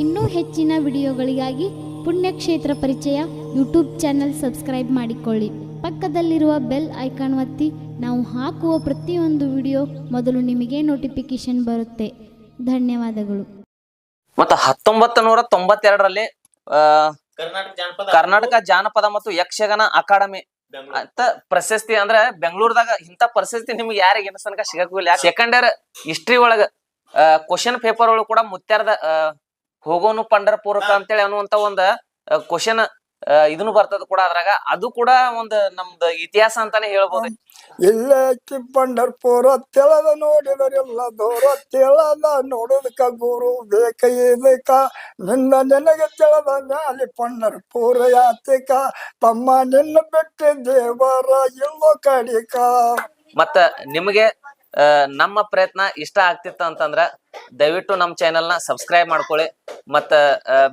ಇನ್ನೂ ಹೆಚ್ಚಿನ ವಿಡಿಯೋಗಳಿಗಾಗಿ ಪುಣ್ಯಕ್ಷೇತ್ರ ಪರಿಚಯ ಯೂಟ್ಯೂಬ್ ಚಾನೆಲ್ ಸಬ್ಸ್ಕ್ರೈಬ್ ಮಾಡಿಕೊಳ್ಳಿ ಪಕ್ಕದಲ್ಲಿರುವ ಬೆಲ್ ಐಕಾನ್ ಒತ್ತಿ ನಾವು ಹಾಕುವ ಪ್ರತಿಯೊಂದು ವಿಡಿಯೋ ಮೊದಲು ನಿಮಗೆ ನೋಟಿಫಿಕೇಶನ್ ಬರುತ್ತೆ ಧನ್ಯವಾದಗಳು ಮತ್ತು ಹತ್ತೊಂಬತ್ತು ನೂರ ತೊಂಬತ್ತೆರಡರಲ್ಲಿ ಕರ್ನಾಟಕ ಜಾನಪದ ಕರ್ನಾಟಕ ಜಾನಪದ ಮತ್ತು ಯಕ್ಷಗಾನ ಅಕಾಡೆಮಿ. ಅಂತ ಪ್ರಶಸ್ತಿ ಅಂದ್ರ ಬೆಂಗಳೂರದಾಗ ಇಂತ ಪ್ರಶಸ್ತಿ ನಿಮ್ಗೆ ಯಾರಿಗೆ ಇನ್ನ ತನಕ ಸಿಗಕ್ಕಿಲ್ಲ ಸೆಕೆಂಡ್ ಇಯರ್ ಹಿಸ್ಟ್ರಿ ಒಳಗ ಕ್ವಶನ್ ಪೇಪರ್ ಒಳಗ ಕೂಡ ಮುತ್ಯಾರ್ದ ಹೋಗೋನು ಅಂತ ಅಂತೇಳಿ ಅನ್ನುವಂತ ಒಂದ್ ಕ್ವಶನ್ ಇದನ್ನು ಬರ್ತದ ಕೂಡ ಅದ್ರಾಗ. ಅದು ಕೂಡ ಒಂದು ನಮ್ದು ಇತಿಹಾಸ ಅಂತಾನೆ ಹೇಳ್ಬೋದು. ಇಲ್ಲೇ ಪಂಡರ್ಪುರ ತೆಳದ ನೋಡಿದರೆಲ್ಲ ದೂರ ತೆಳದ ನೋಡೋದಕ್ಕ ಗುರು ಬೇಕ ಇದಕ್ಕ. ನಿನ್ನ ನಿನಗೆ ತೆಳದ ಮ್ಯಾಲಿ ಪಂಡರ್ಪುರ ಯಾತಿಕ ತಮ್ಮ ನಿನ್ನ ಬಿಟ್ಟು ದೇವರ ಇಲ್ಲೋ ಕಡಿಕ. ಮತ್ತ ನಿಮಗೆ ನಮ್ಮ ಪ್ರಯತ್ನ ಇಷ್ಟ ಆಗ್ತಿತ್ತು ಅಂತಂದ್ರ ದಯವಿಟ್ಟು ನಮ್ಮ ಚಾನೆಲ್ನ ಸಬ್ಸ್ಕ್ರೈಬ್ ಮಾಡ್ಕೊಳ್ಳಿ ಮತ್ತ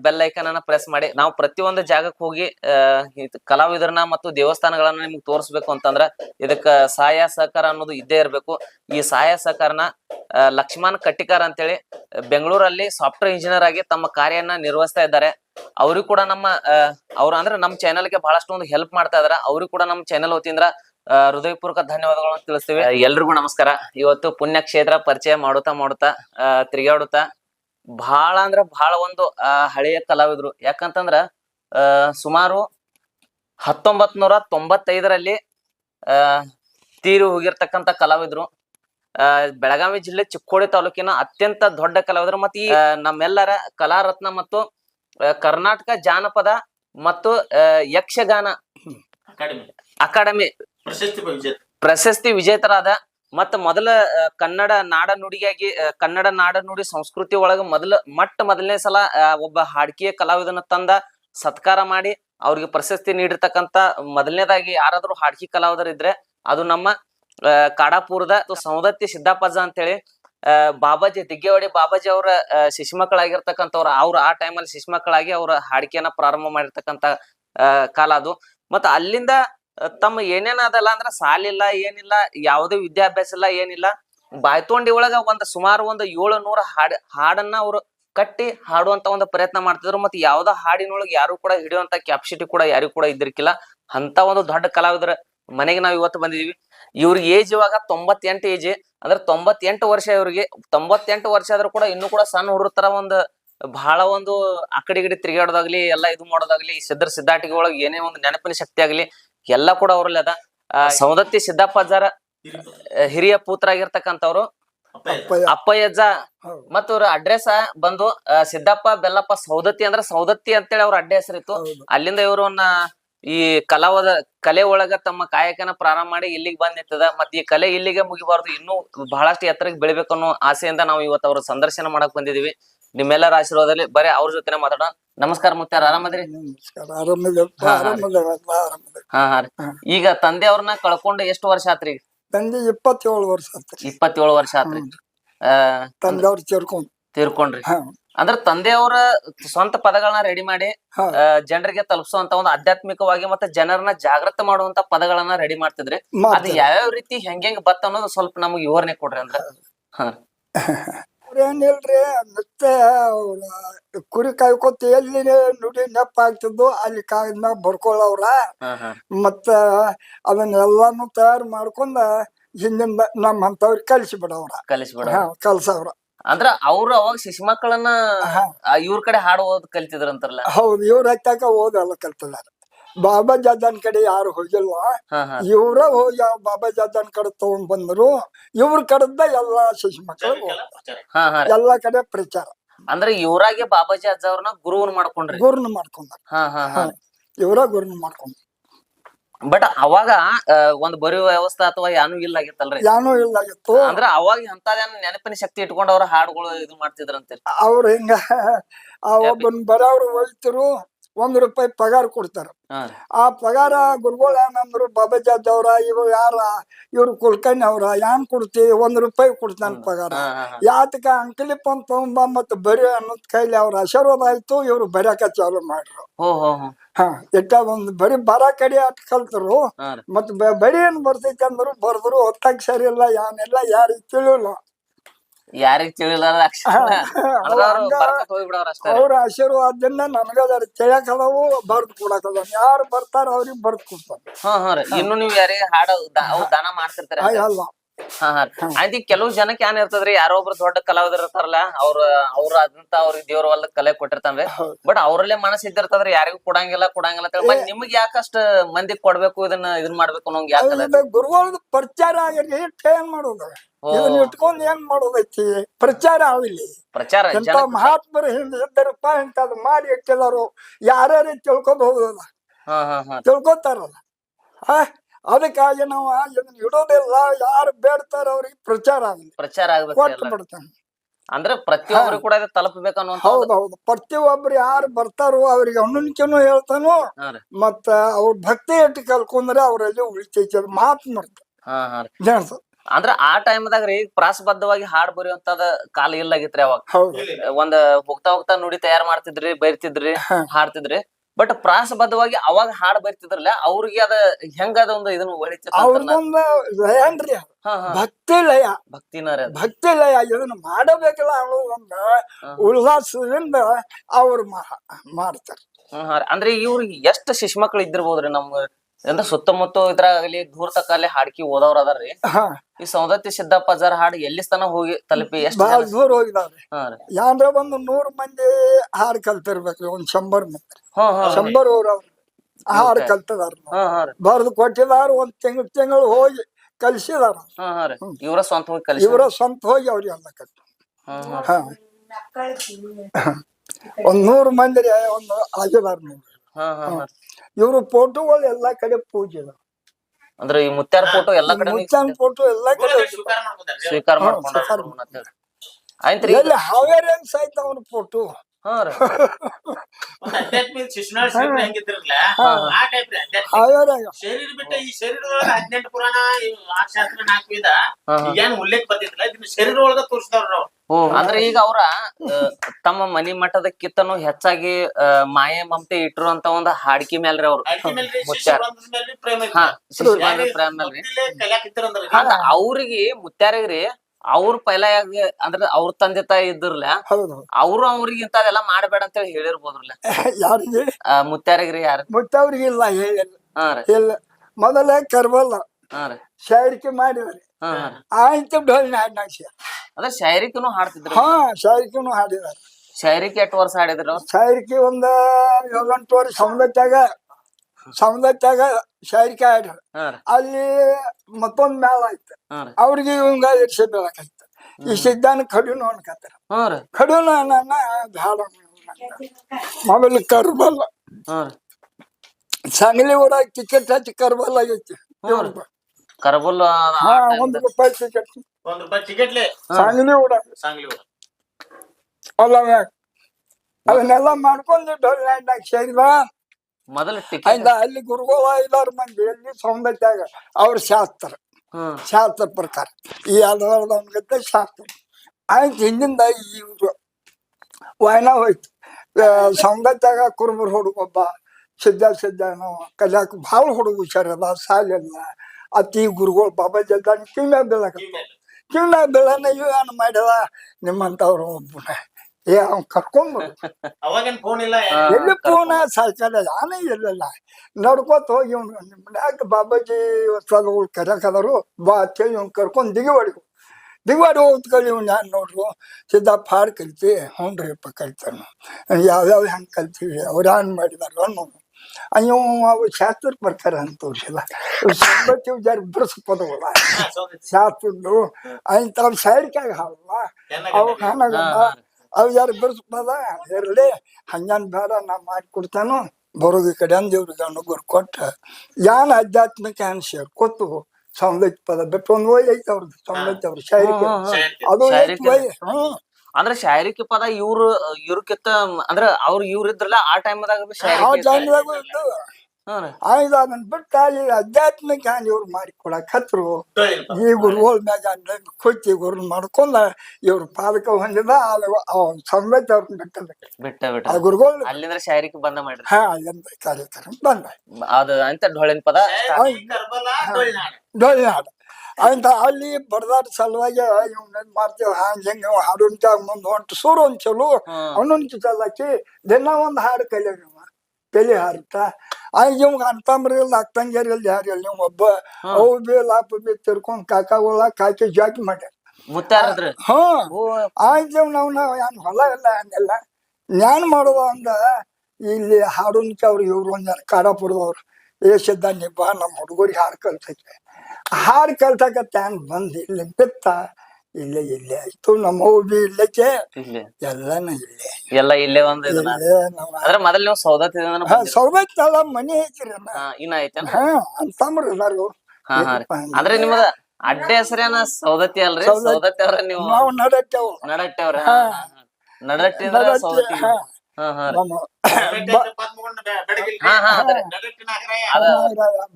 ಬೆಲ್ ಐಕನ್ ಅನ್ನ ಪ್ರೆಸ್ ಮಾಡಿ. ನಾವು ಪ್ರತಿಯೊಂದು ಜಾಗಕ್ಕೆ ಹೋಗಿ ಕಲಾವಿದರನ್ನ ಮತ್ತು ದೇವಸ್ಥಾನಗಳನ್ನ ನಿಮ್ಗೆ ತೋರಿಸ್ಬೇಕು ಅಂತಂದ್ರ ಇದಕ್ಕ ಸಹಾಯ ಸಹಕಾರ ಅನ್ನೋದು ಇದ್ದೇ ಇರಬೇಕು. ಈ ಸಹಾಯ ಸಹಕಾರನ ಲಕ್ಷ್ಮಣ್ ಕಟ್ಟಿಕಾರ್ ಅಂತೇಳಿ ಬೆಂಗಳೂರಲ್ಲಿ ಸಾಫ್ಟ್ವೇರ್ ಇಂಜಿನಿಯರ್ ಆಗಿ ತಮ್ಮ ಕಾರ್ಯನ ನಿರ್ವಹಿಸ್ತಾ ಇದ್ದಾರೆ. ಅವ್ರಿಗೂ ಕೂಡ ನಮ್ಮ ಅವ್ರ ಅಂದ್ರೆ ನಮ್ಮ ಚಾನೆಲ್ಗೆ ಬಹಳಷ್ಟು ಒಂದು ಹೆಲ್ಪ್ ಮಾಡ್ತಾ ಇದಾರೆ. ಅವ್ರಿಗೂ ಕೂಡ ನಮ್ಮ ಚಾನೆಲ್ ಆ, ಹೃದಯಪೂರ್ವಕ ಧನ್ಯವಾದಗಳನ್ನು ತಿಳಿಸ್ತೀವಿ. ಎಲ್ರಿಗೂ ನಮಸ್ಕಾರ. ಇವತ್ತು ಪುಣ್ಯಕ್ಷೇತ್ರ ಪರಿಚಯ ಮಾಡುತ್ತಾ ಮಾಡುತ್ತಾ ತಿರುಗಾಡುತ್ತಾ ಬಹಳ ಅಂದ್ರ ಬಹಳ ಒಂದು ಹಳೆಯ ಕಲಾವಿದ್ರು. ಯಾಕಂತಂದ್ರ ಸುಮಾರು ಹತ್ತೊಂಬತ್ ನೂರ ತೊಂಬತ್ತೈದರಲ್ಲಿ ತೀರಿ ಹೋಗಿರ್ತಕ್ಕಂಥ ಕಲಾವಿದ್ರು. ಬೆಳಗಾವಿ ಜಿಲ್ಲೆ ಚಿಕ್ಕೋಡಿ ತಾಲೂಕಿನ ಅತ್ಯಂತ ದೊಡ್ಡ ಕಲಾವಿದರು ಮತ್ತು ಈ ನಮ್ಮೆಲ್ಲರ ಕಲಾರತ್ನ ಮತ್ತು ಕರ್ನಾಟಕ ಜಾನಪದ ಮತ್ತು ಯಕ್ಷಗಾನ ಅಕಾಡೆಮಿ ಪ್ರಶಸ್ತಿ ವಿಜೇತ. ಪ್ರಶಸ್ತಿ ವಿಜೇತರಾದ ಮತ್ತ ಮೊದಲ ಕನ್ನಡ ನಾಡ ನುಡಿಯಾಗಿ ಕನ್ನಡ ನಾಡ ನುಡಿ ಸಂಸ್ಕೃತಿ ಒಳಗ ಮೊದಲ, ಮೊಟ್ಟ ಮೊದಲನೇ ಸಲ ಒಬ್ಬ ಹಾಡ್ಕಿಯ ಕಲಾವಿದನ ತಂದ ಸತ್ಕಾರ ಮಾಡಿ ಅವ್ರಿಗೆ ಪ್ರಶಸ್ತಿ ನೀಡಿರ್ತಕ್ಕಂತ ಮೊದಲನೇದಾಗಿ ಯಾರಾದ್ರೂ ಹಾಡ್ಕಿ ಕಲಾವಿದರು ಇದ್ರೆ ಅದು ನಮ್ಮ ಕಾಡಾಪುರದ ಸೌದತ್ತಿ ಸಿದ್ದಾಪಜ ಅಂತೇಳಿ ಅಹ್ ಬಾಬಾಜಿ, ದಿಗ್ಗೇವಾಡಿ ಬಾಬಾಜಿ ಅವರ ಶಿಶುಮಕ್ಕಳಾಗಿರ್ತಕ್ಕಂಥವ್ರು, ಅವ್ರು ಆ ಟೈಮಲ್ಲಿ ಶಿಶುಮಕ್ಕಳಾಗಿ ಅವ್ರ ಹಾಡಿಕೆಯನ್ನ ಪ್ರಾರಂಭ ಮಾಡಿರ್ತಕ್ಕಂತ ಕಾಲ ಅದು. ಮತ್ತ ಅಲ್ಲಿಂದ ತಮ್ಮ ಏನೇನ ಅದಲ್ಲ ಅಂದ್ರ ಸಾಲಿಲ್ಲ, ಏನಿಲ್ಲ, ಯಾವುದೇ ವಿದ್ಯಾಭ್ಯಾಸ ಇಲ್ಲ, ಏನಿಲ್ಲ. ಬಾಯ್ತೊಂಡಿ ಒಳಗ ಒಂದ್ ಸುಮಾರು ಒಂದು ಏಳು ನೂರ ಹಾಡ್, ಹಾಡನ್ನ ಅವ್ರು ಕಟ್ಟಿ ಹಾಡುವಂತ ಒಂದು ಪ್ರಯತ್ನ ಮಾಡ್ತಿದ್ರು. ಮತ್ತೆ ಯಾವ್ದೋ ಹಾಡಿನೊಳಗೆ ಯಾರು ಕೂಡ ಹಿಡಿಯುವಂತ ಕ್ಯಾಪ್ಸಿಟಿ ಕೂಡ ಯಾರಿಗೂ ಕೂಡ ಇದ್ದಿರ್ಕಿಲ್ಲ. ಅಂತ ಒಂದು ದೊಡ್ಡ ಕಲಾವಿದರ ಮನೆಗೆ ನಾವ್ ಇವತ್ತು ಬಂದಿದೀವಿ. ಇವ್ರಿಗೆ ಏಜ್ ಇವಾಗ ತೊಂಬತ್ತೆಂಟು ಏಜ್ ಅಂದ್ರೆ ತೊಂಬತ್ತೆಂಟು ವರ್ಷ ಇವ್ರಿಗೆ. ತೊಂಬತ್ತೆಂಟು ವರ್ಷ ಆದ್ರೂ ಕೂಡ ಇನ್ನು ಕೂಡ ಸಣ್ಣ ಹುಡುಗರ ತರ ಒಂದು ಬಹಳ ಒಂದು ಅಕಡಿಗಡಿ ತಿರುಗಾಡೋದಾಗ್ಲಿ ಎಲ್ಲ ಇದು ಮಾಡೋದಾಗ್ಲಿ, ಸಿದ್ಧರ್ ಸಿದ್ಧಾಟಿಗೆ ಒಳಗೆ ಏನೇ ಒಂದು ನೆನಪಿನ ಶಕ್ತಿ ಆಗ್ಲಿ ಎಲ್ಲ ಕೂಡ ಅವ್ರಲ್ಲಿ ಅದ. ಆ, ಸೌದತ್ತಿ ಸಿದ್ದಪ್ಪ ಅಜ್ಜಾರ ಹಿರಿಯ ಪುತ್ರ ಆಗಿರ್ತಕ್ಕಂಥವ್ರು ಅಪ್ಪಯ್ಯ. ಅಪ್ಪಯ್ಯ. ಅಪ್ಪಯ್ಯಜ್ಜ ಮತ್ತ ಅವ್ರ ಅಡ್ರೆಸ್ ಬಂದು ಸಿದ್ದಪ್ಪ ಬೆಲ್ಲಪ್ಪ ಸೌದತ್ತಿ ಅಂದ್ರ ಸೌದತ್ತಿ ಅಂತೇಳಿ ಅವ್ರ ಅಡ್ಡ ಹೆಸರಿತ್ತು ಅಲ್ಲಿಂದ ಇವ್ರನ್ನ ಈ ಕಲಾವದ ಕಲೆ ಒಳಗ ತಮ್ಮ ಕಾಯಕನ ಪ್ರಾರಂಭ ಮಾಡಿ ಇಲ್ಲಿಗೆ ಬಂದ್ ನಿಂತದ. ಮತ್ತ ಈ ಕಲೆ ಇಲ್ಲಿಗೆ ಮುಗಿಬಾರ್ದು. ಇನ್ನೂ ಬಹಳಷ್ಟು ಎತ್ತರಕ್ಕೆ ಬೆಳಿಬೇಕನ್ನೋ ಆಸೆಯಿಂದ ನಾವು ಇವತ್ತು ಅವ್ರ ಸಂದರ್ಶನ ಮಾಡಕ್ ಬಂದಿದೀವಿ. ನಿಮ್ಮೆಲ್ಲರ ಆಶೀರ್ವಾದಲ್ಲಿ ಬರೀ ಅವ್ರ ಜೊತೆನೆ ಮಾತಾಡೋಣ. ನಮಸ್ಕಾರ ಮುತ್ತಾರ ಆರಾಮದ್ರಿ? ನಮಸ್ಕಾರ. ಹಾ ಹಾ ರೀ. ಈಗ ತಂದೆ ಅವ್ರನ್ನ ಕಳ್ಕೊಂಡು ಎಷ್ಟು ವರ್ಷ ಆತ್ರಿ? ತಂದೆ ಇಪ್ಪತ್ತೇಳು ವರ್ಷ ಆತ್ರಿ. ಇಪ್ಪತ್ತೇಳು ವರ್ಷ ಆತ್ರಿ. ಆ ತಂದೆವ್ರು ಸೇರ್ಕೊಂಡ್ ತೀರ್ಕೊಂಡ್ರಿ ಹಾ. ಅಂದ್ರ ತಂದೆಯವರ ಸ್ವಂತ ಪದಗಳನ್ನ ರೆಡಿ ಮಾಡಿ ಹಾ. ಆ, ಜನರಿಗೆ ತಲುಪಿಸುವಂತ ಒಂದು ಆಧ್ಯಾತ್ಮಿಕವಾಗಿ ಮತ್ತೆ ಜನರನ್ನ ಜಾಗೃತ ಮಾಡುವಂತ ಪದಗಳನ್ನ ರೆಡಿ ಮಾಡ್ತಿದ್ರಿ. ಅದು ಮಾಡ್ತಾರೆ. ಯಾವ್ಯಾವ ರೀತಿ ಹೆಂಗ್ ಬತ್ತ ಅನ್ನೋದು ಸ್ವಲ್ಪ ನಮಗೆ ವಿವರಣೆ ಕೊಡ್ರಿ ಅಂದ್ರ. ಹಾ. ಅವ್ರೇನಿಲ್ರಿ ಮತ್ತೆ ಕುರಿ ಕಾಯ್ಕೊತ ಎಲ್ಲಿ ನುಡಿ ನೆಪ್ಪ ಆಗ್ತಿದ್ದು ಅಲ್ಲಿ ಕಾಯ್ದ ಮ್ಯಾಗ ಬರ್ಕೊಳ್ಳವ್ರ ಮತ್ತ ಅದನ್ನೆಲ್ಲಾನು ತಯಾರು ಮಾಡ್ಕೊಂಡ ಹಿಂದಿನ ನಮ್ಮ ಅಂತವ್ರಿಗೆ ಕಲಿಸಿ ಬಿಡವ್ರ ಕಲಿಸಿ ಬಿಡ ಕಲ್ಸವ್ರ. ಅಂದ್ರ ಅವ್ರು ಅವಾಗ ಶಿಶು ಮಕ್ಕಳನ್ನ ಇವ್ರ ಕಡೆ ಹಾಡು ಓದ್ ಕಲ್ತಿದ್ರಂತಾರಲ್ಲ ಹೌದು ಇವ್ರ ಹತ್ತಾಕ ಓದಲ್ಲ ಕಲ್ತಿದಾರ. ಬಾಬಾ ಜಾದನ್ ಕಡೆ ಯಾರು ಹೋಗಿಲ್ಲ ಇವ್ರ ಹೋಗಿ ಬಾಬಾ ಜಾದನ್ ಕಡೆ ತಗೊಂಡ್ ಬಂದ್ರು. ಇವ್ರ ಕಡೆದ ಎಲ್ಲಾ ಶಿಶು ಮಕ್ಕಳು. ಎಲ್ಲಾ ಕಡೆ ಪ್ರಚಾರ. ಅಂದ್ರೆ ಇವ್ರಾಗೆ ಬಾಬಾಜಿ ಅಜ್ಜ ಅವ್ರನ್ನ ಗುರುವನ್ ಮಾಡ್ಕೊಂಡ್ರಿ. ಗುರುನ ಮಾಡ್ಕೊಂಡ ಹಾ ಹಾ ಹಾ. ಇವರ ಗುರುನ ಮಾಡ್ಕೊಂಡ್ ಬಟ್ ಅವಾಗ ಒಂದ್ ಬರೆಯುವ ವ್ಯವಸ್ಥೆ ಅಥವಾ ಯಾನು ಇಲ್ಲ ಆಗಿತ್ತಲ್ರಿ ಇಲ್ಲ ಆಗಿತ್ತು ಅಂದ್ರ ಅವಾಗ ಎಂತ ನೆನಪಿನ ಶಕ್ತಿ ಇಟ್ಕೊಂಡ್ ಅವ್ರ ಹಾಡುಗಳು ಇದು ಮಾಡ್ತಿದ್ರಂತೆ? ಅವ್ರ ಹಿಂಗ ಆ ಒಬ್ಬನ್ ಬರೋರು ಹೋಯ್ತಿರು ಒಂದ್ ರೂಪಾಯಿ ಪಗಾರ ಕೊಡ್ತಾರ. ಆ ಪಗಾರ ಗುರುಗಳು ಏನಂದ್ರು ಅವ್ರ ಇವ್ ಯಾರ ಇವ್ರು ಕುಲ್ಕರ್ಣಿ ಅವ್ರ ಯಾನ್ ಕೊಡ್ತಿ ಒಂದ್ ರೂಪಾಯಿ ಕೊಡ್ತಾನ ಪಗಾರ. ಯಾತಕ ಅಂಕಲಿಪ್ ಪಂಪ್ ತಗೊಂಬ ಮತ್ ಬರಿ ಅನ್ನೋದ್ ಕೈಲಿ ಅವ್ರ ಆಶೀರ್ವಾದ ಆಯ್ತು ಇವ್ರು ಬರಕ ಚಾಲು ಮಾಡ್ರು. ಹೋ ಎಟ್ಟ ಒಂದ್ ಬರೀ ಬರ ಕಡೆ ಅಟ್ ಕಲ್ತರು. ಮತ್ ಬರಿ ಏನ್ ಬರ್ತೈತಿ ಅಂದ್ರು ಬರ್ದ್ರು ಹೊತ್ತಾಗ ಸರಿ ಇಲ್ಲ ಯಾನೆಲ್ಲ ಯಾರಿಗ್ ತಿಳಿಲ್ಲ. ಯಾರಿಗ್ ತಿಳಿಲಾರ ಅವ್ರು ಹಂಗ ಬರ್ಕತ್ ಹೋಗ್ಬಿಡವ್ರ ಅಷ್ಟೇ. ಅವ್ರ ಆಶೀರ್ವಾದದಿಂದ ನನಗದ ತಿಳಿಯಕದವು ಬರ್ದ್ ಕೊಡಕದ ಯಾರು ಬರ್ತಾರ ಅವ್ರಿಗೆ ಬರ್ದ್ ಕೊಡ್ತಾರ. ಹಾ ಹಾ ರೀ. ಇನ್ನು ನೀವ್ ಯಾರಿಗೆ ಹಾಡ ದಾನ ಮಾಡ್ತಿರ್ತಾರ? ಅಲ್ಲ. ಹಾ ಹಾ. ಆಯ್ತು ಕೆಲವು ಜನಕ್ಕೆ ಏನ್ ಇರ್ತದ್ರಿ ಯಾರೋ ಒಬ್ರು ದೊಡ್ಡ ಕಲಾವಿದ್ರ ಇರ್ತಾರಲ್ಲ ಅವ್ರ ಅವ್ರ ಅದಂತ ಅವ್ರಿಗೆ ದೇವ್ರ ಒಲ್ಲ ಕಲೆ ಕೊಟ್ಟಿರ್ತಾನ್ರಿ ಬಟ್ ಅವ್ರಲ್ಲೇ ಮನಸ್ಸು ಇದ್ದಿರ್ತದ್ರಿ ಯಾರಿಗೂ ಕೊಡಂಗಿಲ್ಲ ಕೊಡಂಗಿಲ್ಲ ಅಂತ. ಮತ್ ನಿಮ್ಗೆ ಯಾಕಷ್ಟ ಮಂದಿ ಕೊಡ್ಬೇಕು ಇದನ್ನ ಇದನ್ ಮಾಡ್ಬೇಕು ಅನ್ನೋಂಗ್ ಯಾಕಲ್ಲ ಅದ್ರಿಂದ ಗುರುಗಳದ್ದು ಪ್ರಚಾರ ಆಗಿರ್ಲಿ ಏನ್ ಮಾಡೋದು. ಇದನ್ನ ಇಟ್ಕೊಂಡ್ ಏನ್ ಮಾಡೋದೈತಿ? ಪ್ರಚಾರ ಇಲ್ಲಿ ಪ್ರಚಾರ ಎಂತ ಮಹಾತ್ಮರು ಹಿಂದೆ ಇದ್ದಾರಪ್ಪ ಇಂಥದ್ದು ಮಾಡಿ ಇಟ್ಟಿದಾರು ಯಾರ್ಯಾರು ತಿಳ್ಕೊಂಡ್ ಹೋಗೋದಲ್ಲ ಹಾ ಹಾ ಹಾ. ತಿಳ್ಕೊತಾರಲ್ಲ. ಆ? ಅದಕ್ಕಾಗಿ ನಾವು ಇದನ್ನ ಇಡೋದಿಲ್ಲ. ಯಾರು ಬೇಡ್ತಾರ ಅವ್ರಿಗೆ ಪ್ರಚಾರ ಆಗಲಿ. ಪ್ರಚಾರ ಆಗ್ಬೇಕು ಕೊಟ್ಟು ಎಲ್ಲ ಬಿಡ್ತಾನೆ. ಅಂದ್ರೆ ಪ್ರತಿಯೊಬ್ರು ಕೂಡ ಇದು ತಲುಪಬೇಕು ಅನ್ನುವಂತ ಹೌದು ಹೌದು. ಪ್ರತಿಯೊಬ್ರು ಯಾರು ಬರ್ತಾರೋ ಅವ್ರಿಗೆ ಅನ್ನುನಿಕೆನೂ ಹೇಳ್ತಾನೋ ಹಾ ರೀ. ಮತ್ತ ಅವ್ರ ಭಕ್ತಿ ಇಟ್ಟು ಕಲ್ಕೊಂಡ್ರೆ ಅವರಲ್ಲಿ ಉಳಿತೈತಿ ಅದು ಮಾತು ಮಾಡ್ತಾರೆ ಹಾ ಹಾ ರೀ. ಜಾಣ್ಸ ಅಂದ್ರ ಆ ಟೈಮ್ದಾಗ ರೀ ಪ್ರಾಸಬದ್ಧವಾಗಿ ಹಾಡ್ ಬರೆಯುವಂತದ ಕಾಲ ಇಲ್ಲಾಗಿತ್ರಿ ಅವಾಗ. ಹೌದು. ಒಂದ್ ಹೋಗ್ತಾ ಹೋಗ್ತಾ ನುಡಿ ತಯಾರ್ ಮಾಡ್ತಿದ್ರಿ ಬೈರ್ತಿದ್ರಿ. ಹಾಡ್ತಿದ್ರಿ. ಬಟ್ ಪ್ರಾಸಬದ್ಧವಾಗಿ ಅವಾಗ ಹಾಡ್ ಬರ್ತಿದ್ರಲ್ಲ ಅವ್ರಿಗೆ ಅದ ಹೆಂಗ ಅದ ಒಂದು ಇದನ್ನ ಅವ್ರದೊಂದು ಭಕ್ತಿ ಲಯ. ಭಕ್ತಿನಾರ ಭಕ್ತಿ ಲಯ ಇದನ್ನ ಮಾಡಬೇಕಲ್ಲ ಅನ್ನೋ ಒಂದು. ಉಲ್ಲಾಸದಿಂದ ಅವ್ರು ಮಾಡ್ತಾರೆ. ಅಂದ್ರೆ ಇವ್ರಿಗೆ ಎಷ್ಟ್ ಶಿಶುಮಕ್ಳು ಇದ್ದಿರ್ಬೋದ್ರಿ ನಮ್ ಅಂದ್ರೆ ಸುತ್ತಮುತ್ತ ಇದ್ರಾಗಲಿ ದೂರ ತಕ್ಕಲ್ಲಿ ಹಾಡ್ಕಿ ಓದವ್ರ ಅದಾರ್ರಿ. ಹಾ. ಈ ಸೌದತ್ತಿ ಸಿದ್ದಪ್ಪ ಜರ್ ಹಾಡ್ ಎಲ್ಲಿ ತನ ಹೋಗಿ ತಲುಪಿ ಎಷ್ಟು ಬಹಳ ದೂರ ಹೋಗಿದಾರೆ ಯಾಂದ್ರ ಒಂದು ನೂರು ಮಂದಿ ಹಾಡ್ ಕಲ್ತಿರ್ಬೇಕ್ರಿ ಒಂದ್ ಶಂಬರ್ ಮಂದಿ. ಶಂಬರ್ ಊರ ಹಾಡ್ ಕಲ್ತದಾರ ಬರ್ದು ಕೊಟ್ಟಿದಾರ ಒಂದ್ ತಿಂಗಳು ತಿಂಗಳು ಹೋಗಿ ಕಲ್ಸಿದಾರ ಇವ್ರ ಸ್ವಂತ ಹೋಗಿ ಕಲಿಸಿ ಇವ್ರ ಸ್ವಂತ ಹೋಗಿ ಅವ್ರಿ ಎಲ್ಲ ಕಲ್ತು ಹಾ ಒಂದ್ ನೂರು ಮಂದಿ ಒಂದು ಆಗಿದಾರ ನೀವು ಹಾ ಹಾ ಹಾ. ಇವ್ರ ಫೋಟೋಗಳು ಎಲ್ಲಾ ಕಡೆ ಪೂಜೆ. ಅಂದ್ರೆ ಈ ಮುತ್ಯಾರ ಫೋಟೋ ಎಲ್ಲಾ ಕಡೆ ಮುತ್ಯಾನ್ ಫೋಟೋ ಎಲ್ಲಾ ಕಡೆ ಸ್ವೀಕಾರ ಮಾಡ್ಕೊಂಡ್ರು. ಆಯ್ತ್ರಿ ಎಲ್ಲಿ ಹಾವೇರಿ ಸಾಯ್ತ ಫೋಟೋ ಶರೀರ ಹೆಂಗಿದ್ರಲ್ಲ ಆ ಟೈಪ್ ರೀ ಆಧ್ಯಾತ್ಮಿಕ ಶರೀರ ಬಿಟ್ಟ ಈ ಶರೀರದೊಳಗ ಹದಿನೆಂಟು ಪುರಾಣ ಈ ಶಾಸ್ತ್ರ ನಾಲ್ಕು ವಿಧ. ಉಲ್ಲೇಖ ಬಂದಿತ್ತಲ್ಲ ಇದನ್ನ ಶರೀರ ಒಳಗ ತೋರಿಸಿದವ್ರ ನಾವು ಅಂದ್ರೆ ಈಗ ಅವ್ರ ತಮ್ಮ ಮನಿ ಮಠದಕ್ಕಿಂತನೂ ಹೆಚ್ಚಾಗಿ ಮಾಯೆ ಮಮತೆ ಇಟ್ಟಿರುವಂತ ಒಂದು ಹಾಡ್ಕಿ ಮೇಲ್ರಿ ಅವ್ರು. ಮುಚ್ಚಾರ. ಅವ್ರಿಗೆ ಮುತ್ಯಾರಿಗ್ರಿ ಅವ್ರ ಪೈಲ ಅಂದ್ರ ಅವ್ರ ತಂದೆ ತಾಯಿ ಇದ್ರಲ್ಲ ಅವ್ರು ಅವ್ರಿಗೆ ಇಂತದೆಲ್ಲ ಮಾಡ್ಬೇಡ ಅಂತ ಹೇಳಿ ಹೇಳಿರ್ಬೋದ್ರಲ್ಲ. ಯಾರಿಗೆ ಯಾರು ಮುತ್ಯಾರಿಗ್ರಿ ಯಾರ? ಮುತ್ತವ್ರಿಗೆ ಇಲ್ಲ. ಮೊದಲೇ ಕರ್ಬಲ್ಲ. ಹಾ ರೀ. ರೀ ಆಯ್ತು ಡೋಲಿನ ಹಾಡಿನಾಗ ಅದ್ರ ಶಾಯರಿಕನು ಹಾಡ್ತಿದ್ರು. ಹಾ ಶಾಯರಿಕೆನು ಹಾಡಿದಾರ. ಶಾಯರಿಕೆ ಎಷ್ಟು ವರ್ಷ ಹಾಡಿದ್ರು? ಶಾಯರಿಕೆ ಒಂದ ಏಳೆಂಟು ವರ್ಷ ಸಮುದಾಯದಾಗ ಸಮುದಾಯದಾಗ ಶಾಯರಿಕೆ ಹಾಡ್ಯಾರ. ಹಾ ರೀ. ಅಲ್ಲಿ ಮತ್ತೊಂದ್ ಮ್ಯಾಲ ಆಯ್ತು. ಅವ್ರಿಗೆ ಇವಂಗ ಇರ್ಸಿ ಬೀಳಕಾಯ್ತು ಈ ಸಿದ್ಧಾನ ಕಡಿನು ಅನ್ಕತ್ತಾರ ಕಡಿನ ನನ್ನ ಬ್ಯಾಡ ಮೊದಲು ಕರ್ಬಲ್ಲ. ಸಂಗಲಿ ಊರಾಗ ಟಿಕೆಟ್ ಹಚ್ಚಿ ಕರ್ಬಲ್ಲ ಆಗೈತಿ. ಕರಬುಲ್ ಹಾ ಒಂದ್ ರೂಪಾಯಿ ಟಿಕೆಟ್ ಒಂದ್ ರೂಪಾಯಿ ಟಿಕೆಟ್ಲೆ ಸಂಗಲಿ ಊರಾಗ ಸಾಂಗ್ಲಿ ಊರು. ಅಲ್ಲ ಅದನ್ನೆಲ್ಲ ಮಾಡ್ಕೊಂಡು ಡೊಳ್ಳಿನಾಗ ಸೇರಿದ ಮೊದಲ ಟಿಕೆಟ್ ಆಯ್ತ ಅಲ್ಲಿ ಗುರುಗೋಲ ಐದಾರು ಮಂದಿ ಎಲ್ಲಿ ಸೌಂದರ್ಯಾಗ ಅವ್ರ ಶಾಸ್ತ್ರ. ಶಾಸ್ತ್ರ ಪ್ರಕಾರ. ಈ ಗತ್ತೆ ಶಾಸ್ತ್ರ. ಆಯ್ತು ಹಿಂದಿಂದ ಇವ್ರು. ವಾಯನ ಹೋಯ್ತು. ಸೌಂದರ್ಯಾಗ ಕುರುಬರು ಹುಡುಗ ಸಿದ್ದ ಸಿದ್ಧ ಸಿದ್ಧನೋ ಕಲ್ಯಾಕ ಭಾಳ ಹುಡುಗ ಹುಷಾರದ ಸಾಲಿಲ್ಲ ಅತಿ ಗುರುಗಳು ಬಾಬಾ ಜಲ್ದಾನ್ ಕಿವ್ಯಾಗ ಬೀಳಕ. ಕಿವ್ಯಾಗ ಬೀಳನ ಇವ್ ಮಾಡ್ಯದ ನಿಮ್ಮಂತವ್ರು ಒಬ್ಬನ ಏ ಅವ್ನ್ ಕರ್ಕೊಂಡ್ ಅವಾಗೇನ್ ಫೋನ್ ಇಲ್ಲ? ಹಾ. ಎಲ್ಲಿ ಫೋನ ಸಾಯ್ಕಲ್ಲ ಯಾನೇ ಇರಲಿಲ್ಲ. ನಡ್ಕೋತ ಹೋಗಿ ಇವ್ನು ನಿಮ್ಮ ಮನ್ಯಾಗ ಬಾಬಾಜಿ ಸಲಗಳು ಕರೆಕದರು ಬಾ ಅಂತೇಳಿ ಇವ್ನು ಕರ್ಕೊಂಡು ದಿಗಿವಾಡಿಗು ದಿಗಿವಾಡಿ ಹೋಗ್ತಕೊಳ್ಳಿ ಇವ್ನು ಯಾರು ನೋಡ್ರು? ಸಿದ್ಧ ಹಾಡು ಕಲ್ತಿ. ಹ್ಞೂ ರೀಪ್ಪ ಕಲ್ತಾನು ಯಾವ್ಯಾವ ಹೆಂಗೆ ಕಲ್ತೀವಿ? ಅವ್ರು ಏನು ಮಾಡಿದಾರ ಅನ್ನೋ ಅಯ್ಯೋ ಅವು ಶಾಸ್ತ್ರ ಪ್ರಕಾರ ಅಂತ ತೋರಿಸಿಲ್ಲ ಸಂಬತ್ತಿ ಜರ ಬಿಡಿಸ್ಬೋದವಲ್ಲ ಹಾ, ಸೌದತ್ತಿ. ಶಾಸ್ತ್ರದ್ದು ಅಂತ ಅವ್ರು ಸೈಡ್ಕಾಗ ಹಾಳಲ್ಲ. ಚೆನ್ನಾಗ್ ಅವು ಹಾ. ಅವ್ ಯಾರು ಬಿಡಿಸ್ಬೋದ ಇರಲಿ ಹಂಗನ್ ಬೇಡ ನಾ ಮಾಡಿಕೊಡ್ತಾನು ಬರೋದು ಈ ಕಡೆ ಅಂದೇವ್ರಿಗೆ ಅನುಗುರು ಕೊಟ್ಟ. ಯಾನ್ ಆಧ್ಯಾತ್ಮಿಕ ಏನ್ ಸೇರ್ಕೊತು ಸೌಂದರ್ಯ ಪದ ಬಿಟ್ಟು ಒಂದು ಒಯ್ ಐತೆ ಅವ್ರದ್ದು ಸೌಂದರ್ಯ ಅವ್ರ ಶಾಯರಿಕೆ. ಅದು ಹ್ಮ್. ಅಂದ್ರ ಶಾಯರಿಕೆ ಪದ ಇವ್ರು ಇವ್ರಕ್ಕಿಂತ ಅಂದ್ರ ಅವ್ರ ಇವ್ರ ಇದ್ರಲ್ಲ ಆ ಟೈಮ್ದಾಗ ಅದನ್ನ ಬಿಟ್ಟು ಅಲ್ಲಿ ಅಧ್ಯಾತ್ಮ ಜ್ಞಾನ ಇವ್ರು ಮಾಡಿಕೊಡಕ್ ಹತ್ರು. ಈ ಗುರುಗಳ ಮ್ಯಾಗ ಕೊಚ್ಚಿ ಗುರು ಮಾಡ್ಕೊಂಡ ಇವ್ರ ಪಾದಕ ಹೊಂದಿದ ಸಮೇತ ಅವ್ರನ್ನ ಬಿಟ್ಟದ ಬಿಟ್ಟ ಆ ಬಿಟ್ಟ ಗುರುಗಳು ಅಲ್ಲಿಂದ್ರ ಶಾಯರಿಕೆ ಬಂದ ಮಾಡಿ ಹಾ ಅಲ್ಲಿಂದ ಕಾರ್ಯಕ್ರಮ ಬಂದ. ಅದು ಅಂತ ಡೊಳ್ಳಿನ ಪದ ಡೊಳ್ಳಿನಾಡ. ಅಂತ ಅಲ್ಲಿ ಬಡದಾರ ಸಲುವಾಗಿ ಇವ್ನೇನ್ ಮಾಡ್ತೇವೆ ಹಂಗ ಹಿಂಗ ಹಾಡುಂಟ ಮುಂದ್ ಹೊಂಟು ಸೂರು ಒಂದ್ ಚಲೋ. ಅವನೊಂದು ಚಲಾಕಿ ದಿನ ಒಂದ್ ಹಾಡು ಕಲಿಯವ ತಲೆ ಇಲ್ಲ ಆ ಇವಂಗ ಅಂತಂಬ್ರಿಲ್ಲ ಯಾರು ಯಾರಿಲ್ಲ ನೀವು ಒಬ್ಬ ಅವು ಬಿ ಲಾಪ ಬಿ ತಿರ್ಕೊಂಡ್ ಕಾಕಾಗಳ ಕಾಕಿ ಜಾಕಿ ಮಾಡ್ಯಾರ ಹಾ ಆಯ್ತು ನಾವು ನಾವು ಏನು ಹೊಲ ಎಲ್ಲ ಹಂಗೆಲ್ಲ ಜ್ಞಾನ ಮಾಡುವ ಅಂದ ಇಲ್ಲಿ ಹಾಡುನ್ಕೆ ಅವ್ರು ಇವ್ರು ಒಂದ್ ಕಾಡಾಪುರದವ್ರು ಏಷದ್ದ ನಿಬ್ಬ ನಮ್ಮ ಹುಡುಗರಿಗೆ ಹಾಡು ಕಲ್ತೈತೆ ಹಾಡು ಕಲ್ತಕತ್ತ ಹಂಗ್ ಬಂದು ಇಲ್ಲಿ ಬಿತ್ತ ಇಲ್ಲೇ ಇಲ್ಲೇ ಆಯ್ತು. ನಮ್ಮ ಬಿ ಇಲ್ಲಕ್ಕೆ. ಇಲ್ಲಿ. ಎಲ್ಲಾನು ಇಲ್ಲೇ. ಎಲ್ಲ ಇಲ್ಲೇ ಒಂದ್ ಇದನ್ನ ಇಲ್ಲೇ ಅದ್ರ ಮೊದಲ್ ನೀವು ಸೌದತ್ತಿ ಸೌದತ್ತಲ್ಲ ಮನೆ ಐತ್ರಿ. ಇನ್ನ ಐತೇನ ಹಾ ಅಂತಂಬ್ರಿ ಎಲ್ಲಾರು. ಹಾ ಹಾ ರೀ. ಅಂದ್ರೆ ನಿಮ್ಮದ ಅಡ್ಡ ಹೆಸರೇನ ಸೌದತ್ತಿ ಅಲ್ರಿ? ಸೌದತ್ತಿ. ಸೌದತ್ತಿ ಅವ್ರ ನೀವು ನಾವು ನಡತ್ತೇವು ನಡಟ್ಟೆವ್ರ? ನಡಟ್ಟಿ ಅಂದ್ರ ನಡತ್ತಿ, ಸೌದತ್ತಿ. ಹಾ. ಹಾ ಹಾ ರೀ. ನಮ್ಮ ಹಾ, ಹಾ, ಅದ್ರಿ. ಅದ.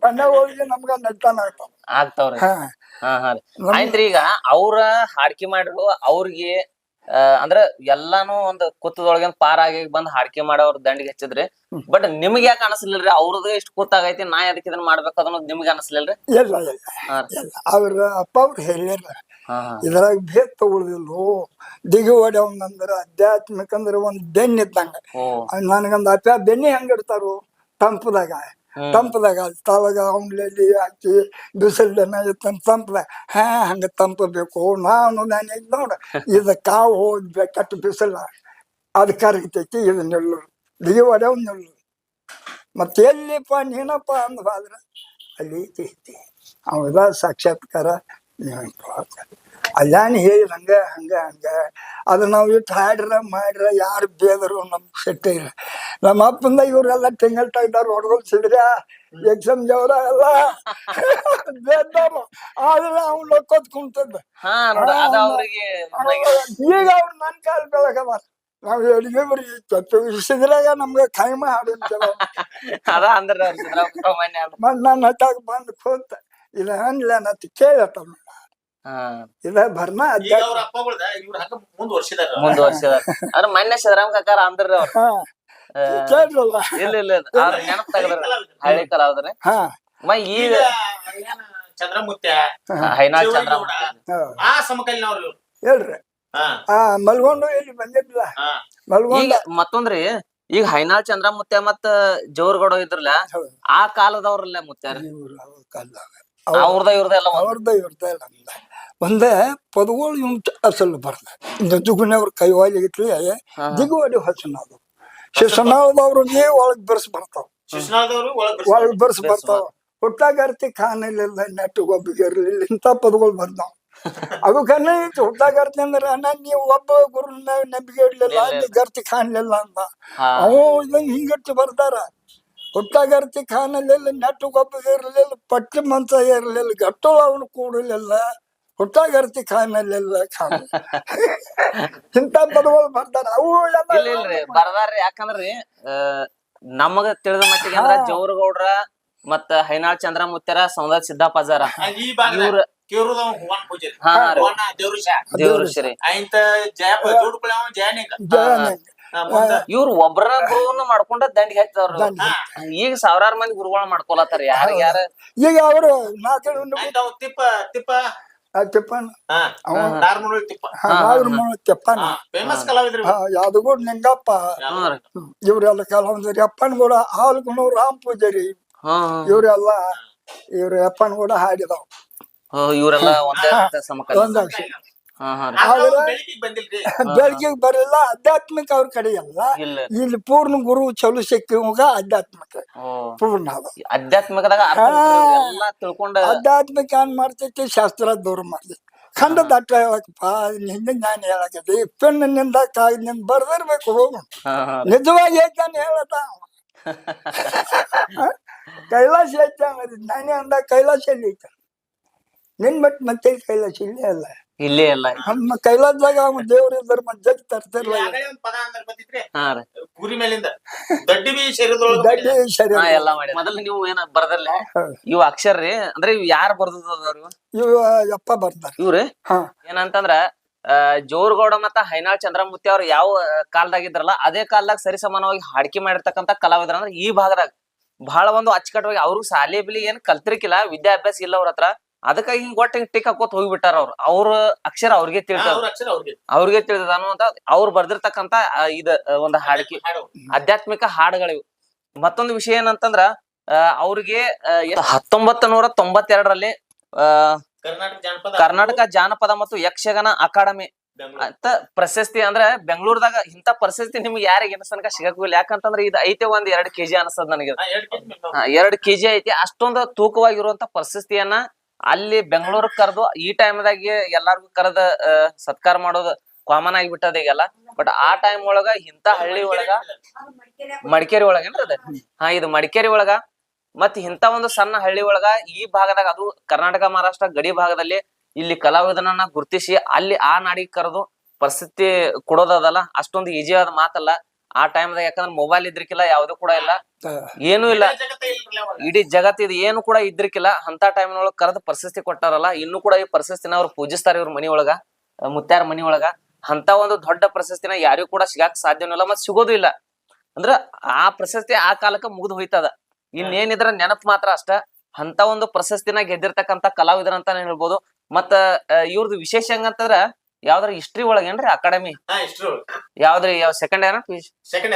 ಬಣ್ಣ ಹೋಗಿ ನಮ್ಗ ನಡ್ತಾನ ಆಗ್ತಾವ. ಆಗ್ತಾವ್ರಿ. ಹಾ. ಹಾ ಹಾ ಆಯ್ತ್ರಿ ಈಗ ಅವ್ರ ಹಾಡ್ಕಿ ಮಾಡಿರು ಅವ್ರಿಗೆ ಆ, ಅಂದ್ರ ಎಲ್ಲಾನು ಒಂದ್ ಕುತ್ತದೊಳಗಿಂದ ಪಾರ ಆಗಿ ಬಂದ್ ಹಾಡ್ಕಿ ಮಾಡೋರ್ ದಂಡಿಗೆ ಹಚ್ಚಿದ್ರಿ. ಬಟ್ ನಿಮ್ಗೆ ಯಾಕೆ ಅನಸ್ಲಿಲ್ರಿ? ಅವ್ರದ್ದು ಇಷ್ಟ ಕೂತಾಗೈತಿ ನಾ ಅದಕ್ಕೆ ಇದನ್ನ ಮಾಡ್ಬೇಕು ಅದನ್ನ ನಿಮ್ಗೆ ಅನಸ್ಲಿಲ್ರಿ? ಅವ್ರ ಅಪ್ಪ ಅವ್ರು ಹೇಳ್ಯಾರ ಹಾ ಹಾ ಇದ್ರಾಗ ಭೇದ ತಗೊಳ್ದಿಲ್ಲು. ದಿಗಿ ಹೊಡ್ಯವಂದ್ರ ಆಧ್ಯಾತ್ಮಿಕ ಅಂದ್ರ ಒಂದ್ ಬೆನ್ನ ಇದ್ದಂಗ. ನನಗೊಂದ್ ಅಪ್ಪ ಬೆನ್ನಿ ಹೆಂಗ್ ಇಡ್ತಾರು ತಂಪದಾಗ. ತಂಪದಾಗ ತಳಗ ಅವನ್ಲಲ್ಲಿ ಹಾಕಿ ಬಿಸಿಲ್ ಇತ್ತಂತ ತಂಪದಾಗ ಹಾ ಹಂಗ ತಂಪ ಬೇಕು ನಾನು ನಾನು ನೋಡ ಇದ ಕಾವು ಹೋಗಿ ಕೆಟ್ಟ ಬಿಸಿಲ. ಅದ್ ಕರಗತೈತಿ ಇದು ನೆಲ್ಲು. ದಿಗಿ ಹೊಡ್ಯವ್ ನೆಲ್ಲು. ಮತ್ತೆ ಎಲ್ಲಿಪ್ಪ ನೀನಪ್ಪ ಅಂದ್ರ ಅಲ್ಲಿ ಐತಿ. ಅವೆಲ್ಲ ಸಾಕ್ಷಾತ್ಕಾರ ಅಲ್ಲಾನ ಹೇಳಿ ಹಂಗ ಹಂಗ ಹಂಗ. ಅದು ನಾವು ಇಟ್ಟು ಹಾಡ್ರ ಮಾಡ್ರ ಯಾರು ಬೇದರು ನಮ್ಮ ಸೆಟ್ಟ ಇಲ್ಲ ನಮ್ಮ ಅಪ್ಪಂದ ಇವರೆಲ್ಲ ತೆಂಗಲ್ ತೆಗ್ದಾರ ಹೊಡ್ಕೊಳ್ ಸಿದ್ರ ಎಕ್ಸಾಮ್ ಜವರ ಎಲ್ಲ ಬೇದಾರು ಆದ್ರೆ ಅವ್ನು ಲೊಕ್ಕೋತ್ ಕುಂತದ್ದ. ಈಗ ಅವ್ರು ನನ್ ಕಾಲ್ ಬೆಳಗದ ನಾವ್ ಅಡಿಗೆ ಬರೀ ಸಿದ್ರಾಗ ನಮ್ಗೆ ಕೈಮ ಹಾಡು ಕೆಲವು ಅದ ಅಂದ್ರೆ ನನ್ನ ಹತ್ತಾಗ ಬಂದು ಕೂತ ಇಲ್ಲ ಅನ್ಲ ನತ್ ಕೇಳತ್ತ ಹಾ. ಇದ ಹಂಗ ಮುಂದುವರ್ಸಿದಾರ ಮುಂದುವರ್ಸಿದ ಅಂದ್ರ ಮೊನ್ನೆ ಸಿದ್ದರಾಮ ಕಾಕಾರ ಅಂದ್ರ ಅವ್ರ. ಹಾ. ಕೇಳ್ರಲ್ಲ ಇಲ್ಲ ಇಲ್ಲ ಅವ್ರ ನೆನಪ್ ತೆಗದ್ರ. ಹಳ್ಳಿ ಕಲಾವಿದ್ರಿ ಹಾ. ಮ ಈಗ ಚಂದ್ರಮುತ್ಯ ಹೈನಾಳ್ ಚಂದ್ರ ಆ ಸಮಕಾಲೀನವ್ರು. ಹೇಳ್ರಿ. ಆ ಮಲ್ಗೊಂಡು ಇಲ್ಲಿ ಬಂದಿದ್ಲ. ಹಾ. ಮಲ್ಗೊಂಡ. ಮತ್ತೊಂದ್ರಿ ಈಗ ಹೈನಾಳ್ ಚಂದ್ರಮುತ್ಯ ಮತ್ತ ಜೋರ್ಗೌಡ ಇದ್ರಲ್ಲ. ಆ ಕಾಲದವ್ರಲ್ಲ ಮುತ್ಯಾರ ಅವ್ರದ ಇವ್ರದ ಎಲ್ಲ ಒಂದ್. ಅವ್ರದ ಇವ್ರದ ಇಲ್ಲ ನಮ್ದ ಒಂದೇ ಪದಗಳು ಅಸಲು ಬರ್ದ. ಜುಗುನವ್ರ ಕೈವಾಲಿಗಿತ್ಲಿ ಇಟ್ಲಿ ದಿಗುವಡಿ ಹೊಸನಾದು ಶಿಶನಾದವ್ರಿಗೆ ಒಳಗ್ ಬರ್ಸ್ ಬರ್ತಾವ. ಒಳಗ್ ಒಳಗ್ ಬರ್ಸ್ ಬರ್ತಾವ. ಹುಟ್ಟಾಗರ್ತಿ ಖಾನಿಲಿಲ್ಲ ನೆಟ್ಟು ಗೊಬ್ಬಿಗಿರ್ಲಿಲ್ಲ ಇಂಥ ಪದಗಳು ಬರ್ತಾವ ಅದು ಕನ್ನ ಇತ್ತು ಹುಟ್ಟಾಗರ್ತಿ ಅಂದ್ರೆ ಅಣ್ಣ ನೀವು ಒಬ್ಬ ಗುರು ನಂಬಿಕೆ ಇಡ್ಲಿಲ್ಲ ಅಲ್ಲಿ ಗರ್ತಿ ಕಾಣ್ಲಿಲ್ಲ ಅಂತ. ಅವು ಹಿಂಗಟ್ಟು ಬರ್ತಾರ ಹುಟ್ಟಾಗರ್ತಿ ಕಾಣಲಿಲ್ಲ ನೆಟ್ಟು ಗೊಬ್ಬಿಗಿರ್ಲಿಲ್ಲ ಪಟ್ಟಿ ಮಂತ ಇರಲಿಲ್ಲ ಗಟ್ಟು ಅವನು ಕೂಡಲಿಲ್ಲ ಹುಟ್ಟಾಗರ್ತಿ ಕಾಣಲಿಲ್ಲ ಖಾನ. ಇಂಥ ಪದಗಳು ಬರ್ತಾರ. ಅವು ಬರ್ದಾರ್ರಿ. ಯಾಕಂದ್ರಿ ನಮಗ ತಿಳಿದ ಮಟ್ಟಿಗೆ ಅಂದ್ರ. ಜೋರ್ಗೌಡ್ರ ಮತ್ತ ಹೈನಾಳ್ ಚಂದ್ರ ಮುತ್ಯಾರ ಸೌಂದರ್ಯ ಸಿದ್ದಪ್ಪಾಜಾರ ಇವ್ರ ಕೇರೂರದವ ಹೂವನ್ ಪೂಜಾರಿ. ಹಾ, ಹಾ ರೀ. ಹೂವನ ದೇವ್ರ ಶ್ರೀ ಆಯ್ತ ಇವ್ರು ಒಬ್ರ ಗುರುವನ್ನ ಮಾಡ್ಕೊಂಡ ದಂಡಿಗೆ ಹಾಕ್ತಾರ ದಂಡಿಗೆ. ಹಾ ಈಗ ಸಾವಿರಾರು ಮಂದಿ ಗುರುಗಳು ಮಾಡ್ಕೊಲತ್ತಾರ ಯಾರ ಯಾರ? ಈಗ ಅವರು ತಿಪ್ಪ ತಿಪ್ಪ. ತಿಪ್ಪಣ್ಣ. ಹಾ ಅವ ನಾರ್ಮಲ್ ತಿಪ್ಪ. ನಾಗರ ಫೇಮಸ್ ಕಲಾವಿದ್ರು ಹಾ, ಯಾದಗೂಡ್ ನಿಂಗಪ್ಪ. ಇವ್ರೆಲ್ಲ ಕಲಾವಂತರಿ ಅಪ್ಪನ್ ಕೂಡ ಹಾಲ್ಗುಣ ರಾಮ್ ಪೂಜಾರಿ. ಇವ್ರೆಲ್ಲ ಇವ್ರ ಅಪ್ಪನ್ ಕೂಡ ಹಾಡಿದಾವ್ ಇವ್ರೆಲ್ಲ ಒಂದೇ ಸಮಕಾಲ ಬೆಳಿಗ್ಗೆ ಬರಲ್ಲ ಆಧ್ಯಾತ್ಮಿಕ ಅವ್ರ ಕಡೆ ಅಲ್ಲ ಇಲ್ಲಿ. ಪೂರ್ಣ ಗುರು ಚಲು ಶಕ್ತಿ ಆಧ್ಯಾತ್ಮಿಕ ಪೂರ್ಣ ಆಧ್ಯಾತ್ಮಿಕದಾಗ ಆಧ್ಯಾತ್ಮಿಕ ಏನ್ ಮಾಡ್ತೈತಿ? ಶಾಸ್ತ್ರ ದೂರ ಮಾಡ್ತೈತಿ ಖಂಡ ದಟ್ಟ ಹೇಳಕಪ್ಪ ಹಿಂದೆ ಜ್ಞಾನ ಹೇಳಕತಿ ಪೆಣ್ಣಿನಿಂದ ಕಾಗಿನಿಂದ ಬರ್ದಿರ್ಬೇಕು ಹಾ ಹಾ. ನಿಜವಾಗಿ ಐತಾನೆ ಹೇಳತ್ತ ಕೈಲಾಸ ಐತೆ ನಾನೇ ಅಂದ ಕೈಲಾಸ ಎಲ್ಲಿ ಐತ ನಿನ್ ಬಿಟ್ಟು ಮತ್ತೆ ಕೈಲಾಸ ಇಲ್ಲೇ ಅಲ್ಲ. ಇಲ್ಲೇ ಇಲ್ಲ. ನಮ್ಮ ಕೈಲಾಸದಾಗ ಅವ ದೇವ್ರ ಇದ್ದಾರೆ ಮಜ್ಜಗ್ ತರ್ತಿರ್ಲ ಹಾ ರೀ. ಕುರಿ ಮೇಲಿಂದ. ದಡ್ಡಿ ಬಿ ಶರೀರದೊಳಗ ದಡ್ಡಿ ಶರೀರ. ಹಾ ಎಲ್ಲಾ ಮಾಡಿ ಮೊದಲು ನೀವು ಏನ ಬರ್ದಲ್ಲ. ಇವ್ ಅಕ್ಷರ ರೀ ಅಂದ್ರೆ ಇವ್ ಯಾರು ಬರ್ದದವ್ರು ಇವ ಯಪ್ಪ ಬರ್ತಾರೆ ಇವ್ರಿ ಹಾ. ಏನಂತಂದ್ರ ಆ, ಜೋರ್ಗೌಡ ಮತ್ತ ಹೈನಾಳ್ ಚಂದ್ರಮೂರ್ತಿ ಅವ್ರು ಯಾವ ಕಾಲದಾಗ ಇದ್ರಲ್ಲ ಅದೇ ಕಾಲದಾಗ ಸರಿ ಸಮಾನವಾಗಿ ಹಾಡಿಕೆ ಮಾಡಿರ್ತಕ್ಕಂತ ಕಲಾವಿದ್ರ ಅಂದ್ರೆ ಈ ಭಾಗದಾಗ. ಬಹಳ ಒಂದು ಅಚ್ಚುಕಟ್ಟವಾಗಿ ಅವ್ರಿಗೆ ಶಾಲೆ ಬಿಲಿ ಏನ್ ಕಲ್ತಿರ್ಕಿಲ್ಲ ವಿದ್ಯಾಭ್ಯಾಸ ಇಲ್ಲ ಅವ್ರ ಹತ್ರ. ಅದಕ್ಕಾಗಿ ಹಿಂಗ್ ಒಟ್ಟ ಹಿಂಗ್ ಟಿಕ್ ಹಾಕೋತ್ ಹೋಗ್ಬಿಟ್ಟಾರ ಅವ್ರು. ಅವ್ರ ಅಕ್ಷರ ಅವ್ರಿಗೆ ತಿಳಿದ ಅವ್ರಿಗೆ. ತಿಳಿದದ ತಿಳಿದ ಅನ್ನುವಂತ ಅವ್ರು ಬರ್ದಿರ್ತಕ್ಕಂತ ಇದ ಒಂದ್ ಹಾಡಿಕೆ ಹಾಡು ಆಧ್ಯಾತ್ಮಿಕ ಹಾಡುಗಳಿವು. ಮತ್ತೊಂದು ವಿಷಯ ಏನಂತಂದ್ರ ಅವ್ರಿಗೆ ಹತ್ತೊಂಬತ್ತ ನೂರ ತೊಂಬತ್ತೆರಡರಲ್ಲಿ ಕರ್ನಾಟಕ ಜಾನಪದ. ಮತ್ತು ಯಕ್ಷಗಾನ ಅಕಾಡೆಮಿ. ಅಂತ ಪ್ರಶಸ್ತಿ ಅಂದ್ರೆ ಬೆಂಗಳೂರದಾಗ ಇಂತ ಪ್ರಶಸ್ತಿ ನಿಮ್ಗೆ ಯಾರಿಗೆ ಅನ್ಸನ್ಕ ಸಿಗಕ್ಕಿಲ್ಲ ಯಾಕಂತಂದ್ರೆ ಇದು ಐತೆ ಒಂದ್ ಎರಡ್ ಕೆಜಿ ಅನ್ಸದ್ ನನಗೆ. ಎರಡ್ ಕೆಜಿ ಐತಿ. ಅಷ್ಟೊಂದು ತೂಕವಾಗಿರುವಂತ ಪ್ರಶಸ್ತಿಯನ್ನ ಅಲ್ಲಿ ಬೆಂಗಳೂರ್ ಕರೆದು ಈ ಟೈಮ್ದಾಗ ಎಲ್ಲಾರ್ಗು ಕರೆದ ಸತ್ಕಾರ ಮಾಡೋದು ಕಾಮನ್ ಆಗಿಬಿಟ್ಟದ ಈಗೆಲ್ಲ. ಬಟ್ ಆ ಟೈಮ್ ಒಳಗ ಇಂತ ಹಳ್ಳಿ ಒಳಗ, ಮಡಿಕೇರಿ ಒಳಗೇನ್ರಿ ಅದ? ಹಾ, ಇದು ಮಡಿಕೇರಿ ಒಳಗ ಮತ್ ಇಂತ ಒಂದು ಸಣ್ಣ ಹಳ್ಳಿ ಒಳಗ ಈ ಭಾಗದಾಗ ಅದು ಕರ್ನಾಟಕ, ಮಹಾರಾಷ್ಟ್ರ ಗಡಿ ಭಾಗದಲ್ಲಿ ಇಲ್ಲಿ ಕಲಾವಿದನನ್ನ ಗುರ್ತಿಸಿ ಅಲ್ಲಿ ಆ ನಾಡಿಗೆ ಕರೆದು ಪರಿಸ್ಥಿತಿ ಕೊಡೋದದಲ್ಲ ಅಷ್ಟೊಂದು ಈಜಿ ಆದ ಮಾತಲ್ಲ. ಆ ಟೈಮ್ದಾಗ ಯಾಕಂದ್ರೆ ಮೊಬೈಲ್ ಇದ್ರಿಕಿಲ್ಲ ಯಾವ್ದು ಕೂಡ ಇಲ್ಲ. ಏನು ಇಲ್ಲ. ಇಡೀ ಜಗತ್ ಇದು ಏನು ಕೂಡ ಇದ್ರಿಕಿಲ್ಲ. ಅಂತ ಟೈಮ್ನೊಳಗ ಕರೆದ ಪ್ರಶಸ್ತಿ ಕೊಟ್ಟಾರಲ್ಲ ಇನ್ನು ಕೂಡ ಈ ಪ್ರಶಸ್ತಿನ ಅವ್ರು ಪೂಜಿಸ್ತಾರ ಇವ್ರ ಮನಿ ಒಳಗ ಮುತ್ಯಾರ ಮನಿ ಒಳಗ ಅಂತ ಒಂದು ದೊಡ್ಡ ಪ್ರಶಸ್ತಿನ ಯಾರಿಗೂ ಕೂಡ ಸಿಗಾಕ್ ಸಾಧ್ಯನೂ ಮತ್ತೆ ಮತ್ ಸಿಗೋದು ಇಲ್ಲ. ಅಂದ್ರ ಆ ಪ್ರಶಸ್ತಿ ಆ ಕಾಲಕ್ಕೆ ಮುಗಿದು ಹೋಯ್ತದ. ಇನ್ನೇನಿದ್ರ ನೆನಪು ಮಾತ್ರ ಅಷ್ಟ. ಅಂತ ಒಂದು ಪ್ರಶಸ್ತಿನ ಗೆದ್ದಿರ್ತಕ್ಕಂತ ಕಲಾವಿದರ ಅಂತ ಹೇಳ್ಬೋದು. ಮತ್ತ ಇವ್ರದ್ದು ವಿಶೇಷ ಹೆಂಗಂತಂದ್ರ ಯಾವ್ದ್ರ ಹಿಸ್ಟ್ರಿ ಒಳಗೇನ್ರಿ ಅಕಾಡೆಮಿ ಹಾ, ಇಷ್ಟ್ರು. ಯಾವ್ದ್ರಿ? ಯಾವ ಸೆಕೆಂಡ್ ಇಯರ್ Second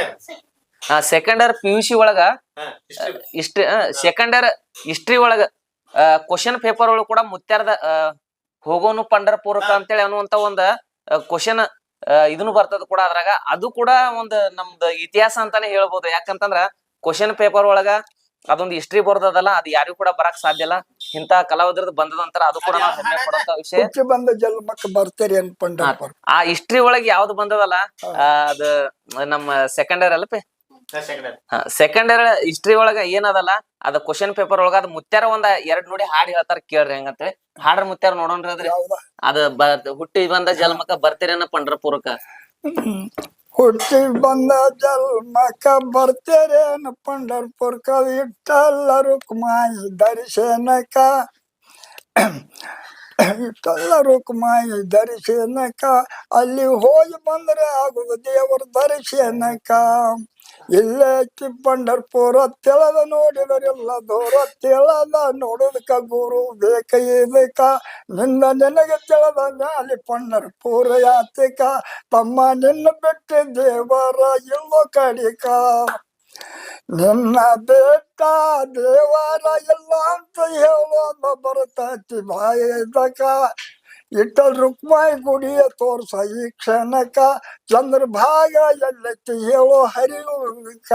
ಹಾ second year P U C ಒಳಗ ಹಾ, ಇಷ್ಟ್ರು. ಹಿಸ್ಟ್ರಿ ಸೆಕೆಂಡ್ ಇಯರ್ ಹಿಸ್ಟ್ರಿ ಒಳಗ ಕ್ವಶನ್ ಪೇಪರ್ ಒಳಗ ಕೂಡ ಮುತ್ಯಾರ್ದ ಆ, ಹೋಗೋನು ಪಂಡರಪುರಕ್ಕ ಅಂತೇಳಿ ಅನ್ನುವಂತ ಒಂದ ಕ್ವಶನ್ ಇದನ್ನು ಬರ್ತದ ಕೂಡ ಅದ್ರಾಗ. ಅದು ಕೂಡ ಒಂದ್ ನಮ್ದು ಇತಿಹಾಸ ಅಂತಾನೆ ಹೇಳ್ಬೋದು. ಯಾಕಂತಂದ್ರ ಕ್ವಶನ್ ಪೇಪರ್ ಒಳಗ ಅದೊಂದು ಹಿಸ್ಟ್ರಿ ಬರ್ದದಲ್ಲ ಅದು ಯಾರಿಗೂ ಕೂಡ ಬರಕ್ ಸಾಧ್ಯ ಇಲ್ಲ. ಇಂತ ಕಲಾವಿದ್ರದ್ದು ಬಂದದಂತರ ಅದು ಕೂಡ ನಾವು ಹೆಮ್ಮೆ ಪಡುವಂತ ವಿಷಯ. ಹುಚ್ಚಿ ಬಂದ ಜನ್ಮಕ್ಕೆ ಬರ್ತೀರಿ ಅನ್ಕೊಂಡ್ರಪ್ಪ ಆ ಹಿಸ್ಟ್ರಿ ಒಳಗೆ ಯಾವ್ದು ಬಂದದಲ್ಲ ಆ, ಅದು ನಮ್ಮ ಸೆಕೆಂಡ್ ಇಯರ್ ಅಲ್ಲಪಿ. ಸೆಕೆಂಡ್ ಇಯರ್ ಹಿಸ್ಟ್ರಿ ಒಳಗ ಏನದಲ್ಲ ಅದ ಕ್ವಶನ್ ಪೇಪರ್ ಒಳಗ ಅದ್ ಮುತ್ಯಾರ ಒಂದ ಎರಡ್ ನೋಡಿ ಹಾಡ್ ಹೇಳ್ತಾರ ಕೇಳ್ರಿ ಹೆಂಗಂತೇಳಿ. ಹಾಡ್ರ ಮುತ್ಯಾರ ನೋಡೋಣ್ರಿ ಅದ್ರಿ. ಯಾವ್ದ? ಅದ ಬ ಹುಟ್ಟಿ ಬಂದ ಜನ್ಮಕ್ಕ ಬರ್ತೀರೇನ ಪಂಡ್ರಪುರಕ್ಕ? ಹುಟ್ಟಿ ಬಂದ ಜನ್ಮಕ್ಕ ಬರ್ತೀರೇನು ಪಂಡರ್ಪುರ್ಕ ಇಟ್ಟಲ್ಲ ರುಕ್ಮಾಯಿ ದರ್ಶನಕ ಇಟ್ಟಲ್ಲ ರುಕ್ಮಾಯಿ ದರ್ಶನಕ ಅಲ್ಲಿ ಹೋಗಿ ಬಂದ್ರೆ ಆಗುದು ದೇವರ ದರ್ಶನಕ ಇಲ್ಲೇ ಐತಿ ಪಂಡರ್ಪುರ ತೆಳದ ನೋಡಿದರೆಲ್ಲ ದೂರ ತೆಳದ ನೋಡುದಕ್ಕ ಗುರು ಬೇಕ ಇದಕ್ಕ ನಿನ್ನ ನಿನಗೆ ತೆಳದ ಮ್ಯಾಲಿ ಪಂಡರ್ಪುರ ಯಾತಿಕ ತಮ್ಮ ನಿನ್ನ ಬಿಟ್ಟು ದೇವರ ಇಲ್ಲೋ ಕಡಿಕ ನಿನ್ನ ಬೇಟ ದೇವರ ಇಲ್ಲ ಅಂತ ಹೇಳೋದು ಬರ್ತೈತಿ ಬಾಯದಕ ಇಟ್ಟಲ್ ರುಕ್ಮಾಯಿ ಗುಡಿಯ ತೋರ್ಸ ಈ ಕ್ಷಣಕ ಚಂದ್ರ ಭಾಗ ಎಲ್ಲೈತಿ ಹೇಳೋ ಹರಿಯುವುದಕ್ಕ